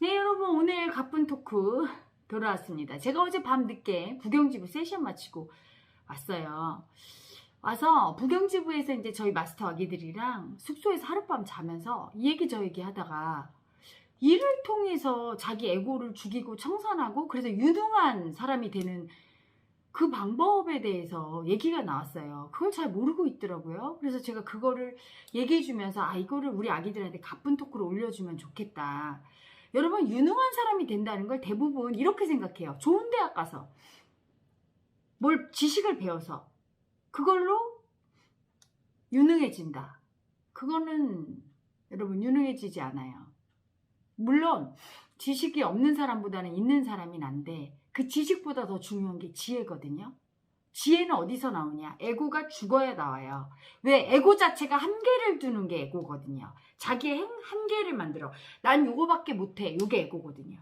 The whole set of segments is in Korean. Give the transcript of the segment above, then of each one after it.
네 여러분 오늘 가쁜 토크 돌아왔습니다. 제가 어제 밤 늦게 부경지부 세션 마치고 왔어요. 와서 부경지부에서 이제 저희 마스터 아기들이랑 숙소에서 하룻밤 자면서 이 얘기 저 얘기 하다가 일을 통해서 자기 에고를 죽이고 청산하고 그래서 유능한 사람이 되는 그 방법에 대해서 얘기가 나왔어요. 그걸 잘 모르고 있더라고요. 그래서 제가 그거를 얘기해 주면서 아 이거를 우리 아기들한테 가쁜 토크로 올려주면 좋겠다. 여러분 유능한 사람이 된다는 걸 대부분 이렇게 생각해요. 좋은 대학 가서 뭘 지식을 배워서 그걸로 유능해진다. 그거는 여러분 유능해지지 않아요. 물론 지식이 없는 사람보다는 있는 사람이 난데 그 지식보다 더 중요한 게 지혜거든요. 지혜는 어디서 나오냐? 에고가 죽어야 나와요. 왜? 에고 자체가 한계를 두는 게 에고거든요. 자기의 행- 한계를 만들어. 난 요거밖에 못해. 요게 에고거든요.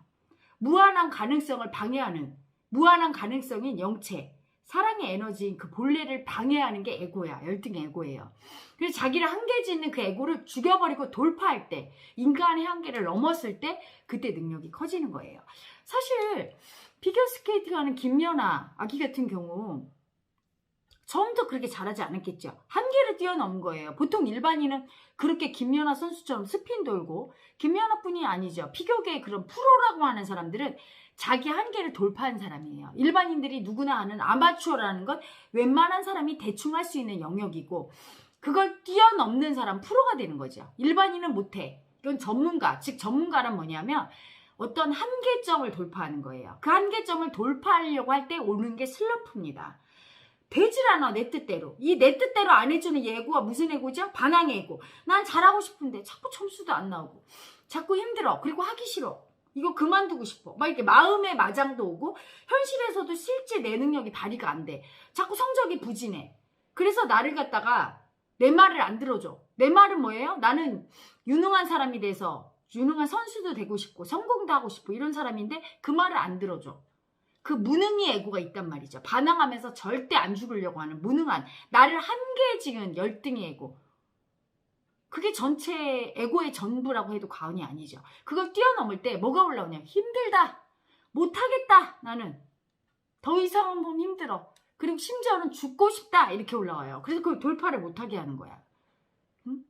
무한한 가능성을 방해하는, 무한한 가능성인 영체, 사랑의 에너지인 그 본래를 방해하는 게 에고야. 열등의 에고예요. 그래서 자기를 한계 짓는 그 에고를 죽여버리고 돌파할 때, 인간의 한계를 넘었을 때, 그때 능력이 커지는 거예요. 사실, 피겨스케이팅 하는 김연아 아기 같은 경우, 처음부터 그렇게 잘하지 않았겠죠. 한계를 뛰어넘은 거예요. 보통 일반인은 그렇게 김연아 선수처럼 스핀 돌고 김연아뿐이 아니죠. 피겨계의 그런 프로라고 하는 사람들은 자기 한계를 돌파한 사람이에요. 일반인들이 누구나 아는 아마추어라는 건 웬만한 사람이 대충 할 수 있는 영역이고 그걸 뛰어넘는 사람 프로가 되는 거죠. 일반인은 못해. 이건 전문가, 즉 전문가란 뭐냐면 어떤 한계점을 돌파하는 거예요. 그 한계점을 돌파하려고 할 때 오는 게 슬럼프입니다. 되질 않아 내 뜻대로. 이 내 뜻대로 안 해주는 예고가 무슨 예고죠? 반항의 예고. 난 잘하고 싶은데 자꾸 점수도 안 나오고. 자꾸 힘들어. 그리고 하기 싫어. 이거 그만두고 싶어. 막 이렇게 마음의 마장도 오고 현실에서도 실제 내 능력이 발휘가 안 돼. 자꾸 성적이 부진해. 그래서 나를 갖다가 내 말을 안 들어줘. 내 말은 뭐예요? 나는 유능한 사람이 돼서 유능한 선수도 되고 싶고 성공도 하고 싶고 이런 사람인데 그 말을 안 들어줘 그 무능의 에고가 있단 말이죠. 반항하면서 절대 안 죽으려고 하는 무능한 나를 한계에 지은 열등의 에고. 그게 전체 에고의 전부라고 해도 과언이 아니죠. 그걸 뛰어넘을 때 뭐가 올라오냐? 힘들다. 못하겠다. 나는 더 이상은 보면 힘들어. 그리고 심지어는 죽고 싶다. 이렇게 올라와요. 그래서 그걸 돌파를 못하게 하는 거야. 응?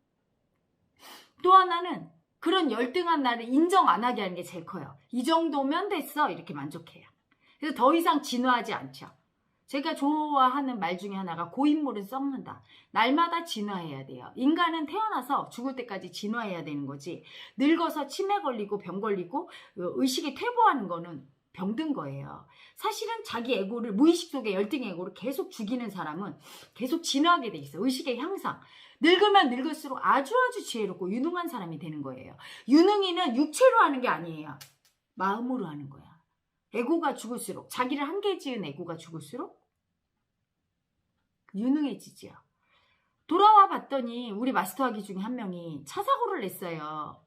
또 하나는 그런 열등한 나를 인정 안 하게 하는 게 제일 커요. 이 정도면 됐어. 이렇게 만족해요. 그래서 더 이상 진화하지 않죠. 제가 좋아하는 말 중에 하나가 고인물은 썩는다. 날마다 진화해야 돼요. 인간은 태어나서 죽을 때까지 진화해야 되는 거지. 늙어서 치매 걸리고 병 걸리고 의식이 퇴보하는 거는 병든 거예요. 사실은 자기 에고를 무의식 속에 열등 에고를 계속 죽이는 사람은 계속 진화하게 돼 있어. 의식의 향상. 늙으면 늙을수록 아주 아주 지혜롭고 유능한 사람이 되는 거예요. 유능이는 육체로 하는 게 아니에요. 마음으로 하는 거야. 에고가 죽을수록 자기를 한계 지은 에고가 죽을수록 유능해지지요. 돌아와 봤더니 우리 마스터하기 중에 한 명이 차 사고를 냈어요.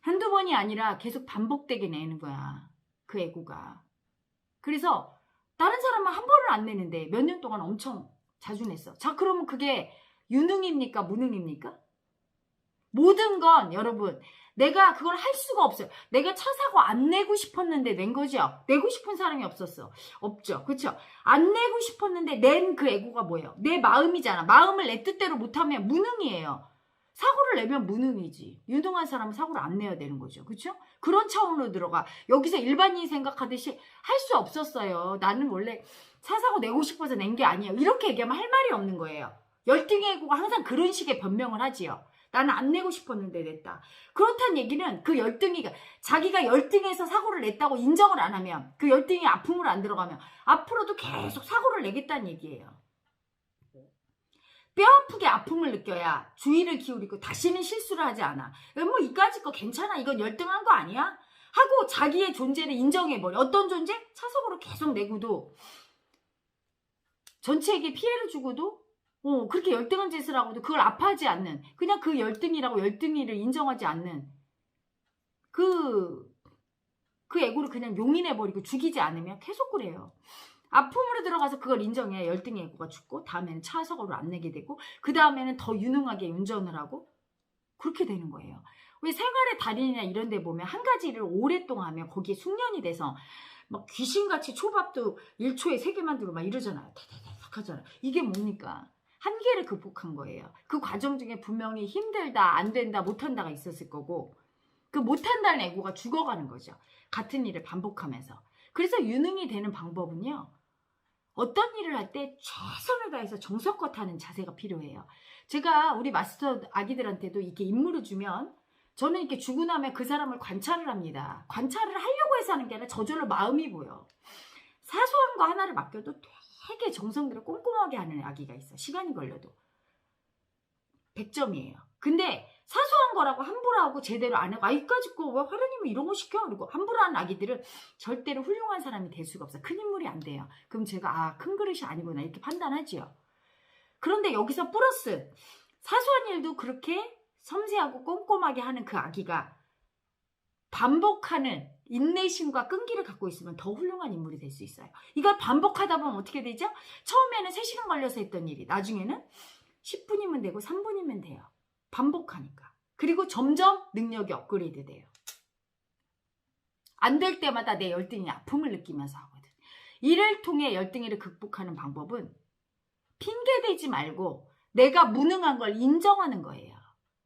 한두 번이 아니라 계속 반복되게 내는 거야. 그 에고가. 그래서 다른 사람은 한 번을 안 내는데 몇 년 동안 엄청 자주 냈어. 자, 그러면 그게 유능입니까? 무능입니까? 모든 건 여러분 내가 그걸 할 수가 없어요. 내가 차 사고 안 내고 싶었는데 낸 거죠. 내고 싶은 사람이 없었어. 없죠. 그렇죠? 안 내고 싶었는데 낸 그 애고가 뭐예요? 내 마음이잖아. 마음을 내 뜻대로 못하면 무능이에요. 사고를 내면 무능이지. 유능한 사람은 사고를 안 내야 되는 거죠. 그렇죠? 그런 차원으로 들어가. 여기서 일반인이 생각하듯이 할 수 없었어요. 나는 원래 차 사고 내고 싶어서 낸 게 아니에요. 이렇게 얘기하면 할 말이 없는 거예요. 열등의 애고가 항상 그런 식의 변명을 하지요. 나는 안 내고 싶었는데 냈다. 그렇다는 얘기는 그 열등이가 자기가 열등해서 사고를 냈다고 인정을 안 하면 그 열등이 아픔으로 안 들어가면 앞으로도 계속 사고를 내겠다는 얘기예요. 뼈 아프게 아픔을 느껴야 주의를 기울이고 다시는 실수를 하지 않아. 뭐 이까짓 거 괜찮아. 이건 열등한 거 아니야? 하고 자기의 존재를 인정해버려. 어떤 존재? 차석으로 계속 내고도 전체에게 피해를 주고도 어, 그렇게 열등한 짓을 하고도 그걸 아파하지 않는, 그냥 그 열등이라고 열등이를 인정하지 않는, 그, 그 애고를 그냥 용인해버리고 죽이지 않으면 계속 그래요. 아픔으로 들어가서 그걸 인정해야 열등의 애고가 죽고, 다음에는 차석으로 안 내게 되고, 그 다음에는 더 유능하게 운전을 하고, 그렇게 되는 거예요. 왜 생활의 달인이나 이런 데 보면 한 가지를 오랫동안 하면 거기에 숙련이 돼서 막 귀신같이 초밥도 1초에 3개 만들고 막 이러잖아요. 대대대박 하잖아요. 이게 뭡니까? 한계를 극복한 거예요. 그 과정 중에 분명히 힘들다, 안 된다, 못한다가 있었을 거고 그 못한다는 애고가 죽어가는 거죠. 같은 일을 반복하면서. 그래서 유능이 되는 방법은요. 어떤 일을 할 때 최선을 다해서 정성껏 하는 자세가 필요해요. 제가 우리 마스터 아기들한테도 이렇게 임무를 주면 저는 이렇게 주고 나면 그 사람을 관찰을 합니다. 관찰을 하려고 해서 하는 게 아니라 저절로 마음이 보여. 사소한 거 하나를 맡겨도 되게 정성 들여 꼼꼼하게 하는 아기가 있어. 시간이 걸려도. 100점이에요. 근데 사소한 거라고 함부로 하고 제대로 안 하고 아 이까짓 거왜 화려님은 이런 거 시켜? 그리고 함부로 하는 아기들은 절대로 훌륭한 사람이 될 수가 없어. 큰 인물이 안 돼요. 그럼 제가 아 큰 그릇이 아니구나 이렇게 판단하지요. 그런데 여기서 플러스 사소한 일도 그렇게 섬세하고 꼼꼼하게 하는 그 아기가 반복하는 인내심과 끈기를 갖고 있으면 더 훌륭한 인물이 될 수 있어요. 이걸 반복하다 보면 어떻게 되죠? 처음에는 3시간 걸려서 했던 일이 나중에는 10분이면 되고 3분이면 돼요. 반복하니까. 그리고 점점 능력이 업그레이드 돼요. 안 될 때마다 내 열등이 아픔을 느끼면서 하거든. 이를 통해 열등이를 극복하는 방법은 핑계대지 말고 내가 무능한 걸 인정하는 거예요.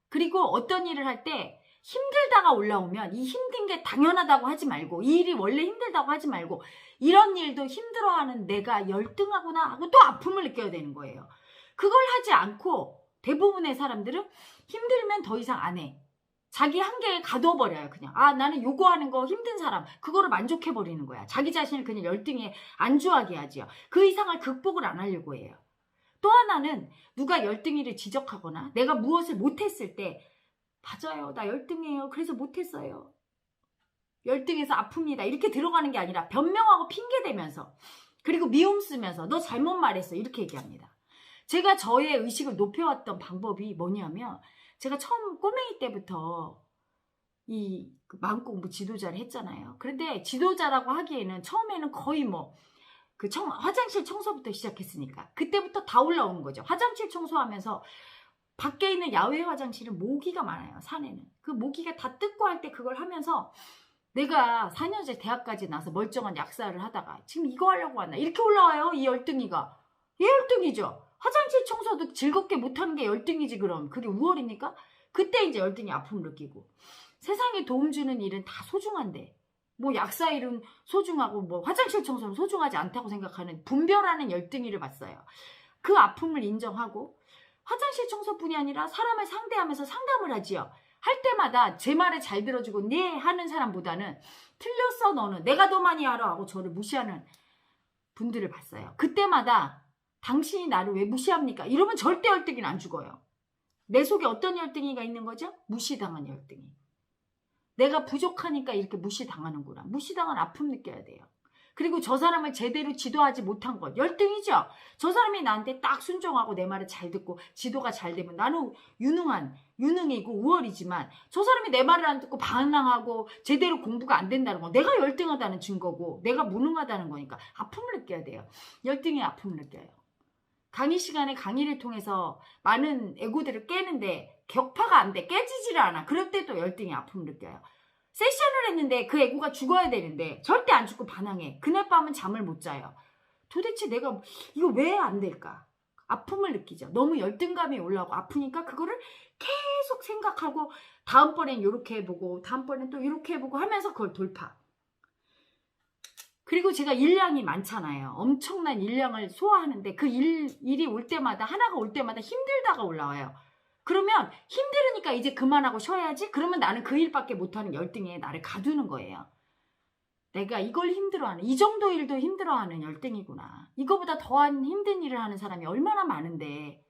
그리고 어떤 일을 할 때 힘들다가 올라오면 이 힘든 게 당연하다고 하지 말고 이 일이 원래 힘들다고 하지 말고 이런 일도 힘들어하는 내가 열등하구나 하고 또 아픔을 느껴야 되는 거예요. 그걸 하지 않고 대부분의 사람들은 힘들면 더 이상 안 해. 자기 한계에 가둬버려요, 그냥. 아, 나는 요구하는 거 힘든 사람. 그거를 만족해버리는 거야. 자기 자신을 그냥 열등에 안주하게 하지요. 그 이상을 극복을 안 하려고 해요. 또 하나는 누가 열등이를 지적하거나 내가 무엇을 못했을 때 맞아요. 나 열등해요. 그래서 못했어요. 열등해서 아픕니다. 이렇게 들어가는 게 아니라 변명하고 핑계대면서 그리고 미움 쓰면서 너 잘못 말했어. 이렇게 얘기합니다. 제가 저의 의식을 높여왔던 방법이 뭐냐면 제가 처음 꼬맹이 때부터 이 마음공부 지도자를 했잖아요. 그런데 지도자라고 하기에는 처음에는 거의 뭐그 청, 화장실 청소부터 시작했으니까 그때부터 다 올라오는 거죠. 화장실 청소하면서 밖에 있는 야외 화장실은 모기가 많아요. 산에는 그 모기가 다 뜯고 할 때 그걸 하면서 내가 4년제 대학까지 나서 멀쩡한 약사를 하다가 지금 이거 하려고 왔나 이렇게 올라와요. 이 열등이가 얘 열등이죠. 화장실 청소도 즐겁게 못하는 게 열등이지 그럼 그게 우월입니까? 그때 이제 열등이 아픔을 느끼고 세상에 도움 주는 일은 다 소중한데 뭐 약사 일은 소중하고 뭐 화장실 청소는 소중하지 않다고 생각하는 분별하는 열등이를 봤어요. 그 아픔을 인정하고 화장실 청소뿐이 아니라 사람을 상대하면서 상담을 하지요. 할 때마다 제 말을 잘 들어주고 네 하는 사람보다는 틀렸어 너는 내가 더 많이 알아 하고 저를 무시하는 분들을 봤어요. 그때마다 당신이 나를 왜 무시합니까? 이러면 절대 열등이는 안 죽어요. 내 속에 어떤 열등이가 있는 거죠? 무시당한 열등이. 내가 부족하니까 이렇게 무시당하는구나. 무시당한 아픔 느껴야 돼요. 그리고 저 사람을 제대로 지도하지 못한 것. 열등이죠? 저 사람이 나한테 딱 순종하고 내 말을 잘 듣고 지도가 잘 되면 나는 유능한, 유능이고 우월이지만 저 사람이 내 말을 안 듣고 반항하고 제대로 공부가 안 된다는 건 내가 열등하다는 증거고 내가 무능하다는 거니까 아픔을 느껴야 돼요. 열등의 아픔을 느껴요. 강의 시간에 강의를 통해서 많은 에고들을 깨는데 격파가 안 돼. 깨지지를 않아. 그럴 때 또 열등의 아픔을 느껴요. 세션을 했는데 그 에고가 죽어야 되는데 절대 안 죽고 반항해. 그날 밤은 잠을 못 자요. 도대체 내가 이거 왜 안 될까? 아픔을 느끼죠. 너무 열등감이 올라오고 아프니까 그거를 계속 생각하고 다음번엔 이렇게 해보고 다음번엔 또 이렇게 해보고 하면서 그걸 돌파. 그리고 제가 일량이 많잖아요. 엄청난 일량을 소화하는데 그 일, 일이 올 때마다 하나가 올 때마다 힘들다가 올라와요. 그러면 힘들으니까 이제 그만하고 쉬어야지? 그러면 나는 그 일밖에 못하는 열등에 나를 가두는 거예요. 내가 이걸 힘들어하는, 이 정도 일도 힘들어하는 열등이구나. 이거보다 더한 힘든 일을 하는 사람이 얼마나 많은데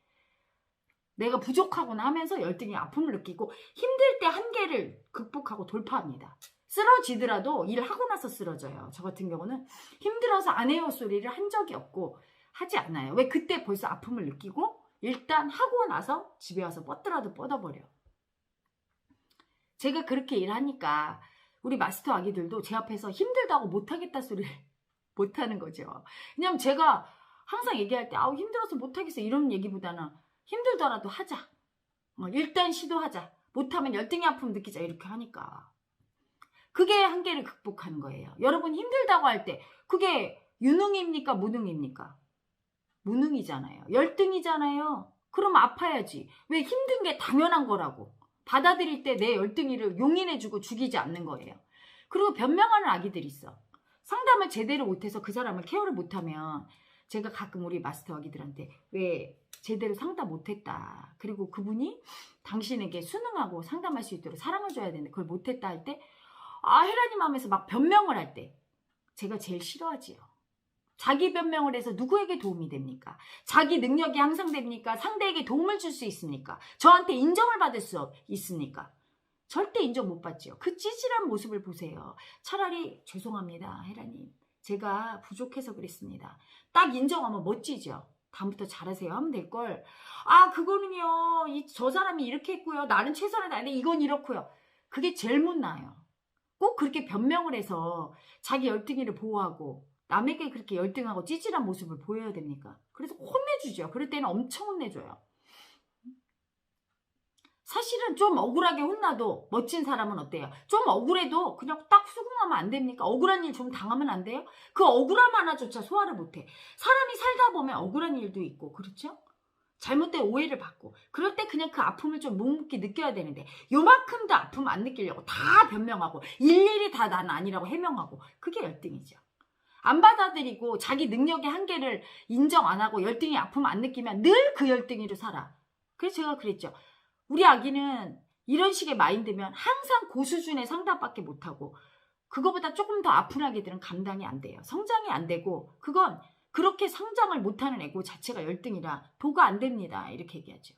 내가 부족하구나 하면서 열등의 아픔을 느끼고 힘들 때 한계를 극복하고 돌파합니다. 쓰러지더라도 일을 하고 나서 쓰러져요. 저 같은 경우는 힘들어서 안 해요 소리를 한 적이 없고 하지 않아요. 왜 그때 벌써 아픔을 느끼고 일단 하고 나서 집에 와서 뻗더라도 뻗어버려. 제가 그렇게 일하니까 우리 마스터 아기들도 제 앞에서 힘들다고 못하겠다 소리를 못하는 거죠. 왜냐면 제가 항상 얘기할 때 아우 힘들어서 못하겠어 이런 얘기보다는 힘들더라도 하자. 어, 일단 시도하자. 못하면 열등의 아픔 느끼자 이렇게 하니까 그게 한계를 극복하는 거예요. 여러분 힘들다고 할 때 그게 유능입니까 무능입니까? 무능이잖아요. 열등이잖아요. 그럼 아파야지. 왜 힘든 게 당연한 거라고. 받아들일 때 내 열등이를 용인해주고 죽이지 않는 거예요. 그리고 변명하는 아기들이 있어. 상담을 제대로 못해서 그 사람을 케어를 못하면 제가 가끔 우리 마스터 아기들한테 왜 제대로 상담 못했다. 그리고 그분이 당신에게 순응하고 상담할 수 있도록 사랑을 줘야 되는데 그걸 못했다 할 때, 아, 헤라님 하면서 막 변명을 할 때, 제가 제일 싫어하지요. 자기 변명을 해서 누구에게 도움이 됩니까? 자기 능력이 향상됩니까? 상대에게 도움을 줄 수 있습니까? 저한테 인정을 받을 수 있습니까? 절대 인정 못 받지요. 그 찌질한 모습을 보세요. 차라리 죄송합니다, 헤라님. 제가 부족해서 그랬습니다. 딱 인정하면 멋지죠. 다음부터 잘하세요 하면 될걸. 아, 그거는요. 이, 저 사람이 이렇게 했고요. 나는 최선을 다했는데 이건 이렇고요. 그게 제일 못나요. 꼭 그렇게 변명을 해서 자기 열등이를 보호하고 남에게 그렇게 열등하고 찌질한 모습을 보여야 됩니까? 그래서 혼내주죠. 그럴 때는 엄청 혼내줘요. 사실은 좀 억울하게 혼나도 멋진 사람은 어때요? 좀 억울해도 그냥 딱 수긍하면 안 됩니까? 억울한 일 좀 당하면 안 돼요? 그 억울함 하나조차 소화를 못해. 사람이 살다 보면 억울한 일도 있고, 그렇죠? 잘못된 오해를 받고 그럴 때 그냥 그 아픔을 좀 묵묵히 느껴야 되는데 요만큼도 아픔 안 느끼려고 다 변명하고 일일이 다 난 아니라고 해명하고 그게 열등이죠. 안 받아들이고 자기 능력의 한계를 인정 안 하고 열등이 아픔 안 느끼면 늘 그 열등이로 살아. 그래서 제가 그랬죠. 우리 아기는 이런 식의 마인드면 항상 고수준의 상담밖에 못하고 그거보다 조금 더 아픈 아기들은 감당이 안 돼요. 성장이 안 되고 그건 그렇게 성장을 못하는 에고 자체가 열등이라 도가 안 됩니다. 이렇게 얘기하죠.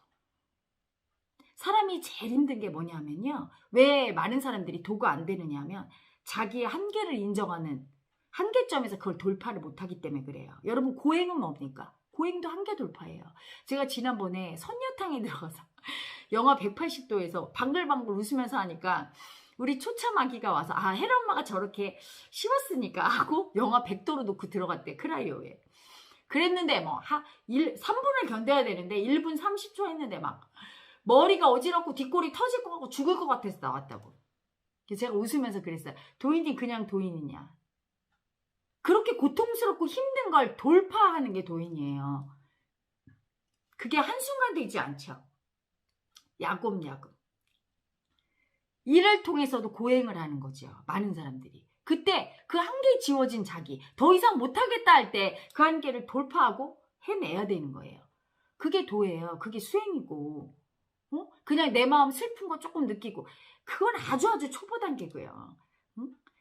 사람이 제일 힘든 게 뭐냐면요. 왜 많은 사람들이 도가 안 되느냐 하면 자기의 한계를 인정하는 한계점에서 그걸 돌파를 못하기 때문에 그래요. 여러분 고행은 뭡니까? 고행도 한계 돌파예요. 제가 지난번에 선녀탕에 들어가서 영하 180도에서 방글방글 웃으면서 하니까 우리 초참 아기가 와서 아 혜라 엄마가 저렇게 쉬웠으니까 하고 영하 100도로 놓고 들어갔대 크라이오에 그랬는데 뭐 하, 1, 3분을 견뎌야 되는데 1분 30초 했는데 막 머리가 어지럽고 뒷골이 터질 것 같고 죽을 것 같아서 나왔다고 제가 웃으면서 그랬어요 도인이 그냥 도인이냐 그렇게 고통스럽고 힘든 걸 돌파하는 게 도인이에요 그게 한순간 되지 않죠 야곱야곱. 이를 통해서도 고행을 하는 거죠. 많은 사람들이. 그때 그 한계 지워진 자기, 더 이상 못하겠다 할 때 그 한계를 돌파하고 해내야 되는 거예요. 그게 도예요. 그게 수행이고. 어? 그냥 내 마음 슬픈 거 조금 느끼고. 그건 아주 아주 초보 단계고요.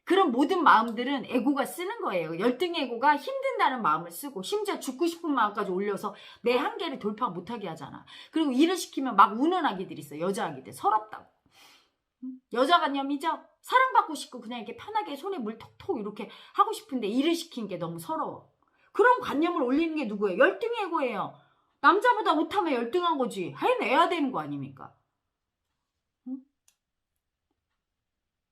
응? 그런 모든 마음들은 에고가 쓰는 거예요. 열등 에고가 힘든다는 마음을 쓰고 심지어 죽고 싶은 마음까지 올려서 내 한계를 돌파 못하게 하잖아. 그리고 일을 시키면 막 우는 아기들이 있어. 여자 아기들 서럽다고. 여자가념이죠? 사랑받고 싶고 그냥 이렇게 편하게 손에 물 톡톡 이렇게 하고 싶은데 일을 시킨 게 너무 서러워. 그런 관념을 올리는 게 누구예요? 열등 에고예요. 남자보다 못하면 열등한 거지. 해내야 되는 거 아닙니까?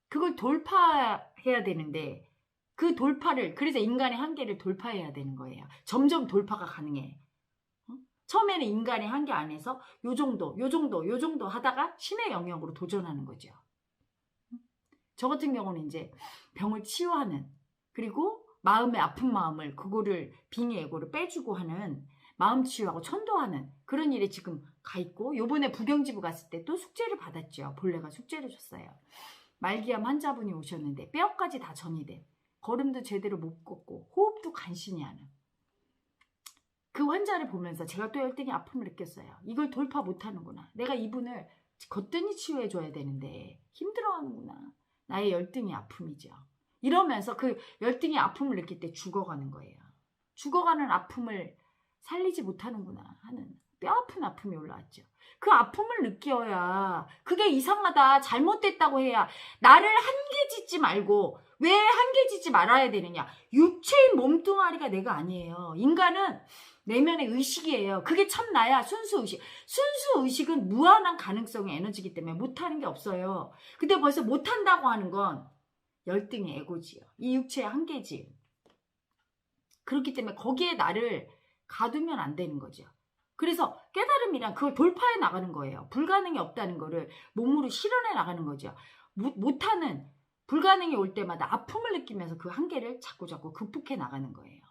그걸 돌파 해야 되는데 그 돌파를 그래서 인간의 한계를 돌파해야 되는 거예요. 점점 돌파가 가능해. 어? 처음에는 인간의 한계 안에서 요 정도, 요 정도, 요 정도 하다가 신의 영역으로 도전하는 거죠. 저 같은 경우는 이제 병을 치유하는 그리고 마음의 아픈 마음을 그거를 빙의 에고를 빼주고 하는 마음 치유하고 천도하는 그런 일에 지금 가 있고 요번에 부경지부 갔을 때 또 숙제를 받았죠. 본래가 숙제를 줬어요. 말기암 환자분이 오셨는데 뼈까지 다 전이 된 걸음도 제대로 못 걷고 호흡도 간신히 하는 그 환자를 보면서 제가 또 열등히 아픔을 느꼈어요. 이걸 돌파 못하는구나. 내가 이분을 거뜬히 치유해줘야 되는데 힘들어하는구나. 나의 열등이 아픔이죠. 이러면서 그 열등이 아픔을 느낄 때 죽어가는 거예요. 죽어가는 아픔을 살리지 못하는구나 하는 뼈 아픈 아픔이 올라왔죠. 그 아픔을 느껴야 그게 이상하다 잘못됐다고 해야 나를 한계 짓지 말고 왜 한계 짓지 말아야 되느냐. 육체의 몸뚱아리가 내가 아니에요. 인간은 내면의 의식이에요. 그게 참 나야. 순수 의식. 순수 의식은 무한한 가능성의 에너지이기 때문에 못하는 게 없어요. 근데 벌써 못한다고 하는 건 열등의 에고지요. 이 육체의 한계지 그렇기 때문에 거기에 나를 가두면 안 되는 거죠 그래서 깨달음이란 그걸 돌파해 나가는 거예요. 불가능이 없다는 거를 몸으로 실현해 나가는 거죠. 못, 못하는 불가능이 올 때마다 아픔을 느끼면서 그 한계를 자꾸 자꾸 극복해 나가는 거예요.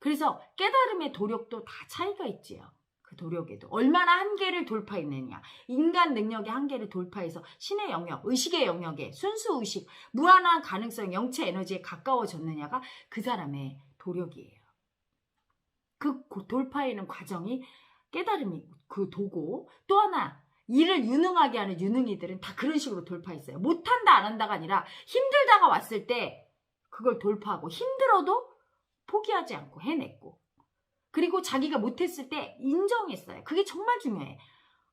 그래서 깨달음의 도력도 다 차이가 있지요. 그 도력에도 얼마나 한계를 돌파했느냐 인간 능력의 한계를 돌파해서 신의 영역 의식의 영역에 순수 의식 무한한 가능성 영체 에너지에 가까워졌느냐가 그 사람의 도력이에요 그 고- 돌파에는 과정이 깨달음이 그 도고 또 하나 일을 유능하게 하는 유능이들은 다 그런 식으로 돌파했어요 못한다 안 한다가 아니라 힘들다가 왔을 때 그걸 돌파하고 힘들어도 포기하지 않고 해냈고 그리고 자기가 못했을 때 인정했어요. 그게 정말 중요해.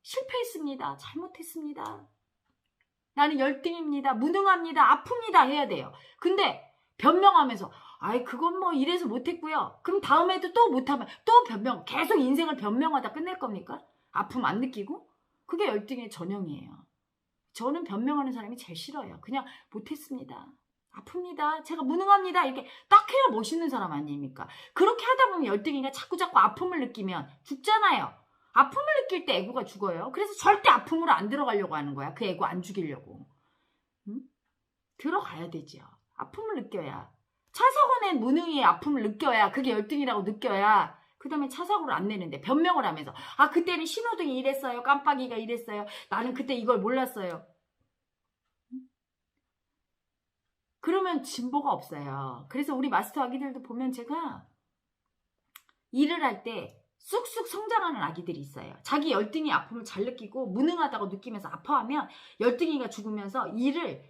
실패했습니다. 잘못했습니다. 나는 열등입니다. 무능합니다. 아픕니다. 해야 돼요. 근데 변명하면서 아이 그건 뭐 이래서 못했고요. 그럼 다음에도 또 못하면 또 변명 계속 인생을 변명하다 끝낼 겁니까? 아픔 안 느끼고? 그게 열등의 전형이에요. 저는 변명하는 사람이 제일 싫어요. 그냥 못했습니다. 아픕니다. 제가 무능합니다. 이렇게 딱 해야 멋있는 사람 아닙니까? 그렇게 하다 보면 열등이가 자꾸 자꾸 아픔을 느끼면 죽잖아요. 아픔을 느낄 때 애고가 죽어요. 그래서 절대 아픔으로 안 들어가려고 하는 거야. 그 애고 안 죽이려고. 응? 들어가야 되죠. 아픔을 느껴야. 차사고 낸 무능의 아픔을 느껴야 그게 열등이라고 느껴야 그 다음에 차사고를 안 내는데 변명을 하면서 아 그때는 신호등이 이랬어요. 깜빡이가 이랬어요. 나는 그때 이걸 몰랐어요. 그러면 진보가 없어요. 그래서 우리 마스터 아기들도 보면 제가 일을 할 때 쑥쑥 성장하는 아기들이 있어요. 자기 열등이 아픔을 잘 느끼고 무능하다고 느끼면서 아파하면 열등이가 죽으면서 일을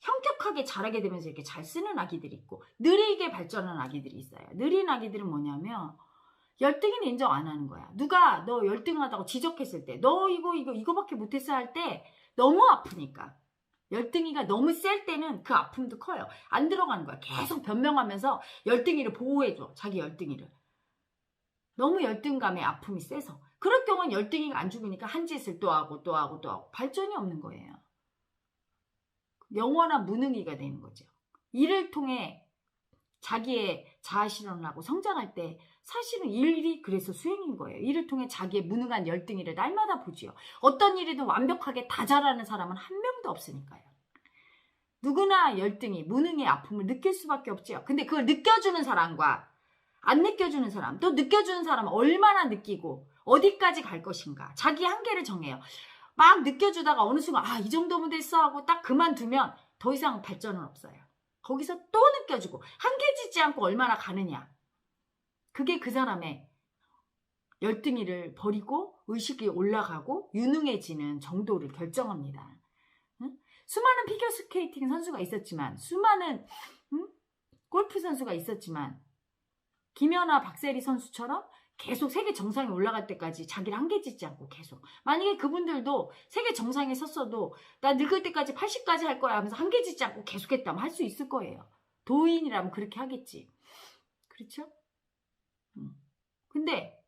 현격하게 잘하게 되면서 이렇게 잘 쓰는 아기들이 있고 느리게 발전하는 아기들이 있어요. 느린 아기들은 뭐냐면 열등이는 인정 안 하는 거야. 누가 너 열등하다고 지적했을 때 너 이거 이거 이거밖에 못했어 할 때 너무 아프니까 열등이가 너무 셀 때는 그 아픔도 커요. 안 들어가는 거야. 계속 변명하면서 열등이를 보호해줘. 자기 열등이를. 너무 열등감에 아픔이 세서. 그럴 경우는 열등이가 안 죽으니까 한 짓을 또 하고 또 하고 또 하고 발전이 없는 거예요. 영원한 무능이가 되는 거죠. 이를 통해 자기의 자아실현을 하고 성장할 때 사실은 일이 그래서 수행인 거예요. 이를 통해 자기의 무능한 열등이를 날마다 보지요. 어떤 일이든 완벽하게 다 잘하는 사람은 한 명도 없으니까요. 누구나 열등이, 무능의 아픔을 느낄 수밖에 없지요. 근데 그걸 느껴주는 사람과 안 느껴주는 사람, 또 느껴주는 사람은 얼마나 느끼고 어디까지 갈 것인가. 자기 한계를 정해요. 막 느껴주다가 어느 순간 아, 이 정도면 됐어 하고 딱 그만두면 더 이상 발전은 없어요. 거기서 또 느껴주고 한계 짓지 않고 얼마나 가느냐. 그게 그 사람의 열등이를 버리고 의식이 올라가고 유능해지는 정도를 결정합니다. 응? 수많은 피겨 스케이팅 선수가 있었지만 수많은 응? 골프 선수가 있었지만 김연아 박세리 선수처럼 계속 세계 정상에 올라갈 때까지 자기를 한계 짓지 않고 계속 만약에 그분들도 세계 정상에 섰어도 나 늙을 때까지 80까지 할 거야 하면서 한계 짓지 않고 계속했다면 할 수 있을 거예요. 도인이라면 그렇게 하겠지. 그렇죠? 음. 근데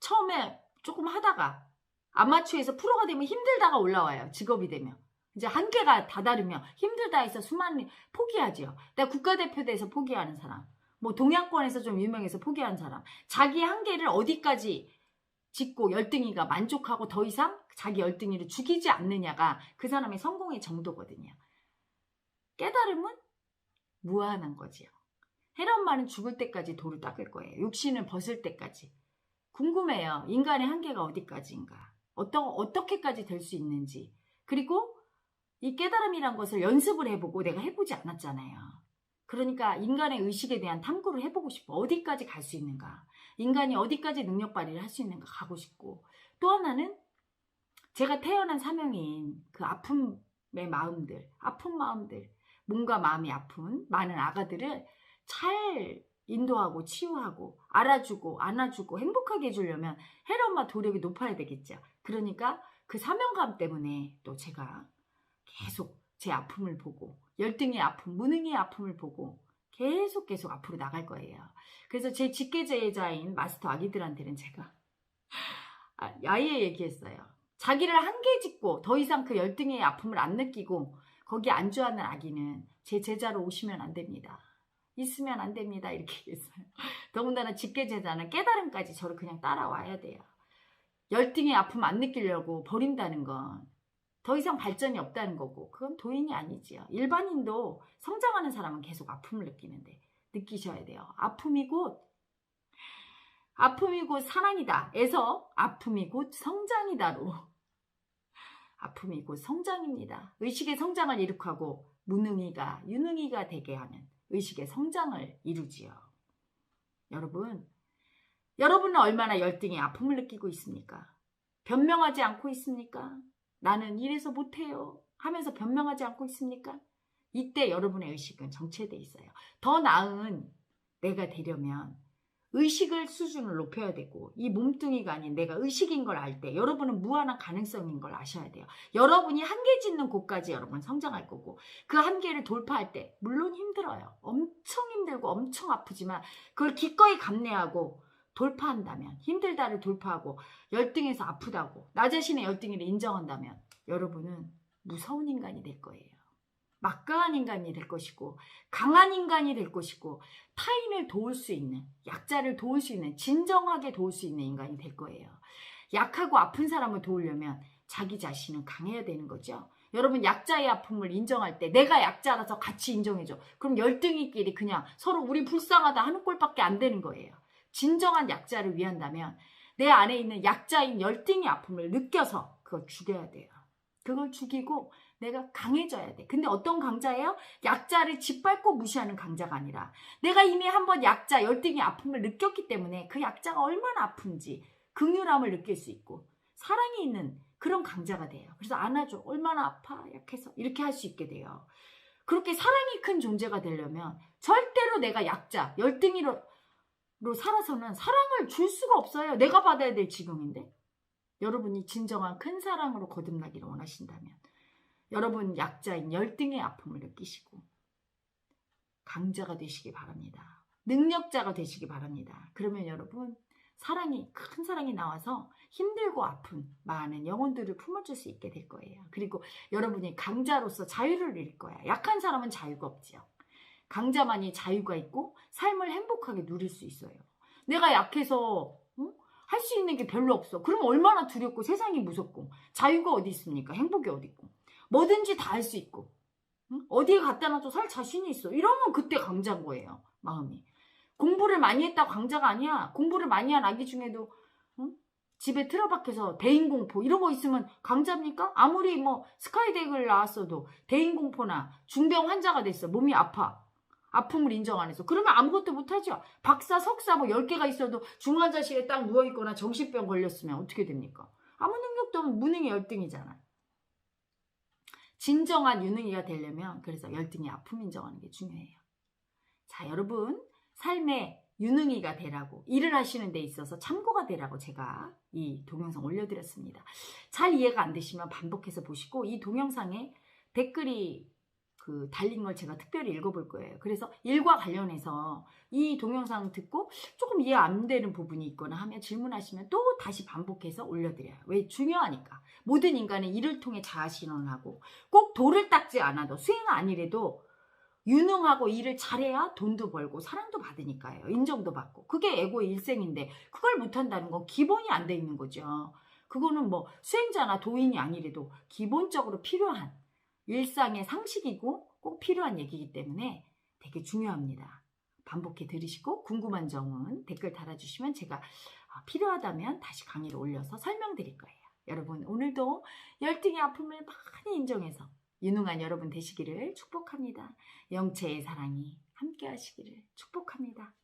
처음에 조금 하다가 아마추어에서 프로가 되면 힘들다가 올라와요. 직업이 되면. 이제 한계가 다다르면 힘들다 해서 수많은 포기하지요. 내가 국가대표대에서 포기하는 사람. 뭐 동양권에서 좀 유명해서 포기한 사람. 자기 한계를 어디까지 짓고 열등이가 만족하고 더 이상 자기 열등이를 죽이지 않느냐가 그 사람의 성공의 정도거든요. 깨달음은 무한한 거지요. 헤란마는 죽을 때까지 돌을 닦을 거예요. 육신을 벗을 때까지. 궁금해요. 인간의 한계가 어디까지인가? 어떠, 어떻게까지 될 수 있는지. 그리고 이 깨달음이란 것을 연습을 해보고 내가 해보지 않았잖아요. 그러니까 인간의 의식에 대한 탐구를 해보고 싶어. 어디까지 갈 수 있는가? 인간이 어디까지 능력 발휘를 할 수 있는가 가고 싶고. 또 하나는 제가 태어난 사명인 그 아픔의 마음들, 아픈 마음들, 몸과 마음이 아픈 많은 아가들을 잘 인도하고 치유하고 알아주고 안아주고 행복하게 해주려면 헤엄마 도력이 높아야 되겠죠. 그러니까 그 사명감 때문에 또 제가 계속 제 아픔을 보고 열등의 아픔, 무능의 아픔을 보고 계속 계속 앞으로 나갈 거예요. 그래서 제 직계제자인 마스터 아기들한테는 제가 아, 아예 얘기했어요. 자기를 한계 짓고 더 이상 그 열등의 아픔을 안 느끼고 거기에 안주하는 아기는 제 제자로 오시면 안 됩니다. 있으면 안 됩니다. 이렇게 얘기했어요. 더군다나 직계제자는 깨달음까지 저를 그냥 따라와야 돼요. 열등의 아픔 안 느끼려고 버린다는 건 더 이상 발전이 없다는 거고 그건 도인이 아니지요. 일반인도 성장하는 사람은 계속 아픔을 느끼는데 느끼셔야 돼요. 아픔이 곧 아픔이 곧 사랑이다. 에서 아픔이 곧 성장이다로 아픔이 곧 성장입니다. 의식의 성장을 이룩하고 무능이가 유능이가 되게 하는 의식의 성장을 이루지요. 여러분, 여러분은 얼마나 열등의 아픔을 느끼고 있습니까? 변명하지 않고 있습니까? 나는 이래서 못해요. 하면서 변명하지 않고 있습니까? 이때 여러분의 의식은 정체돼 있어요. 더 나은 내가 되려면 의식을 수준을 높여야 되고 이 몸뚱이가 아닌 내가 의식인 걸 알 때 여러분은 무한한 가능성인 걸 아셔야 돼요. 여러분이 한계 짓는 곳까지 여러분 성장할 거고 그 한계를 돌파할 때 물론 힘들어요. 엄청 힘들고 엄청 아프지만 그걸 기꺼이 감내하고 돌파한다면 힘들다를 돌파하고 열등해서 아프다고 나 자신의 열등이를 인정한다면 여러분은 무서운 인간이 될 거예요. 막강한 인간이 될 것이고 강한 인간이 될 것이고 타인을 도울 수 있는 약자를 도울 수 있는 진정하게 도울 수 있는 인간이 될 거예요. 약하고 아픈 사람을 도우려면 자기 자신은 강해야 되는 거죠. 여러분 약자의 아픔을 인정할 때 내가 약자라서 같이 인정해줘. 그럼 열등이끼리 그냥 서로 우리 불쌍하다 하는 꼴밖에 안 되는 거예요. 진정한 약자를 위한다면 내 안에 있는 약자인 열등의 아픔을 느껴서 그걸 죽여야 돼요. 그걸 죽이고 내가 강해져야 돼. 근데 어떤 강자예요? 약자를 짓밟고 무시하는 강자가 아니라 내가 이미 한번 약자, 열등의 아픔을 느꼈기 때문에 그 약자가 얼마나 아픈지 긍휼함을 느낄 수 있고 사랑이 있는 그런 강자가 돼요. 그래서 안아줘. 얼마나 아파. 약해서 이렇게 할 수 있게 돼요. 그렇게 사랑이 큰 존재가 되려면 절대로 내가 약자, 열등이로 살아서는 사랑을 줄 수가 없어요. 내가 받아야 될 지경인데. 여러분이 진정한 큰 사랑으로 거듭나기를 원하신다면 여러분 약자인 열등의 아픔을 느끼시고 강자가 되시기 바랍니다. 능력자가 되시기 바랍니다. 그러면 여러분 사랑이 큰 사랑이 나와서 힘들고 아픈 많은 영혼들을 품어줄 수 있게 될 거예요. 그리고 여러분이 강자로서 자유를 잃을 거야. 약한 사람은 자유가 없지요. 강자만이 자유가 있고 삶을 행복하게 누릴 수 있어요. 내가 약해서 할수 있는 게 별로 없어. 그럼 얼마나 두렵고 세상이 무섭고 자유가 어디 있습니까? 행복이 어디 있고 뭐든지 다 할 수 있고 응? 어디에 갖다 놔도 살 자신이 있어. 이러면 그때 강자인 거예요. 마음이. 공부를 많이 했다 강자가 아니야. 공부를 많이 한 아기 중에도 응? 집에 틀어박혀서 대인공포 이런 거 있으면 강자입니까? 아무리 뭐 스카이덱을 나왔어도 대인공포나 중병 환자가 됐어. 몸이 아파. 아픔을 인정 안 해서. 그러면 아무것도 못하죠. 박사, 석사 뭐 10개가 있어도 중환자실에 딱 누워있거나 정신병 걸렸으면 어떻게 됩니까? 아무 능력도 없는 무능의 열등이잖아. 진정한 유능이가 되려면 그래서 열등의 아픔 인정하는 게 중요해요. 자, 여러분 삶의 유능이가 되라고 일을 하시는 데 있어서 참고가 되라고 제가 이 동영상 올려드렸습니다. 잘 이해가 안 되시면 반복해서 보시고 이 동영상에 댓글이 그 달린 걸 제가 특별히 읽어볼 거예요. 그래서 일과 관련해서 이 동영상 듣고 조금 이해 안 되는 부분이 있거나 하면 질문하시면 또 다시 반복해서 올려드려요. 왜? 중요하니까. 모든 인간은 일을 통해 자아신원을 하고 꼭 돌을 닦지 않아도 수행 아니래도 유능하고 일을 잘해야 돈도 벌고 사랑도 받으니까요. 인정도 받고. 그게 에고의 일생인데 그걸 못한다는 건 기본이 안 돼 있는 거죠. 그거는 뭐 수행자나 도인이 아니래도 기본적으로 필요한 일상의 상식이고 꼭 필요한 얘기이기 때문에 되게 중요합니다. 반복해 들으시고 궁금한 점은 댓글 달아주시면 제가 아, 필요하다면 다시 강의를 올려서 설명드릴 거예요. 여러분 오늘도 열등의 아픔을 많이 인정해서 유능한 여러분 되시기를 축복합니다. 영체의 사랑이 함께 하시기를 축복합니다.